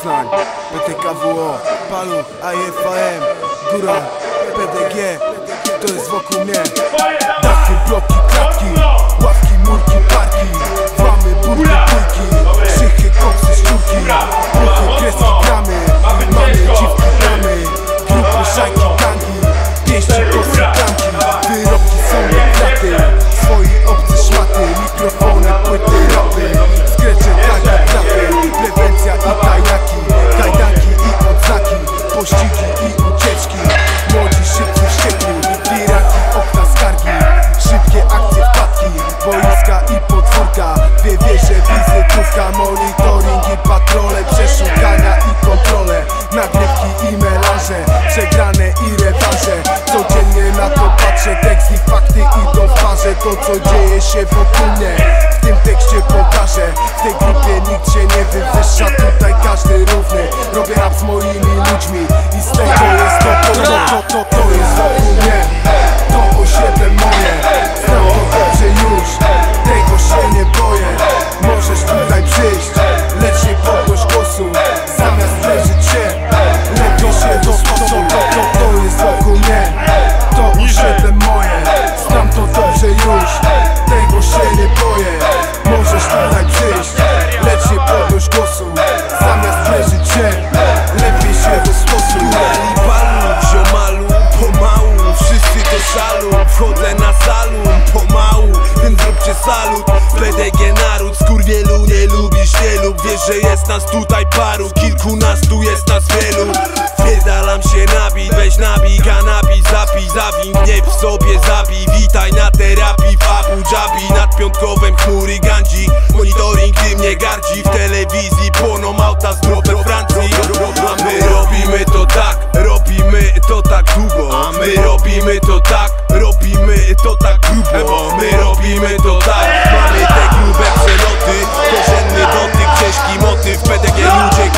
Poznań, PTKWO, Palu, AFAM, Góra, PDG, to jest wokół mnie. Dachy, bloki, klatki, ławki Nagrywki i melanże, przegrane i rewanże. Codziennie na to patrzę, tekst i fakty w parze. To co dzieje się wokół mnie, w tym tekście pokażę. W tej grupie nikt się nie wywyższa, tutaj każdy równy. Robię rap z moimi ludźmi i z tego jest to, to, to, to, to, to jest wokół mnie. nas tutaj paru Kilkunastu jest nas wielu. Wydalam się nabij, weź nabi Kanapij, zapij, zawin mnie w sobie zabij. Witaj na terapii w Abu Dhabi Nad piątkowem chmury Gandzi Monitoring tym nie gardzi W telewizji płoną auta zdrowe. Francji za grubo. My robimy to tak. Mamy te grube przeloty. Korzenny dotyk, ciężki motyw. PDG ludzie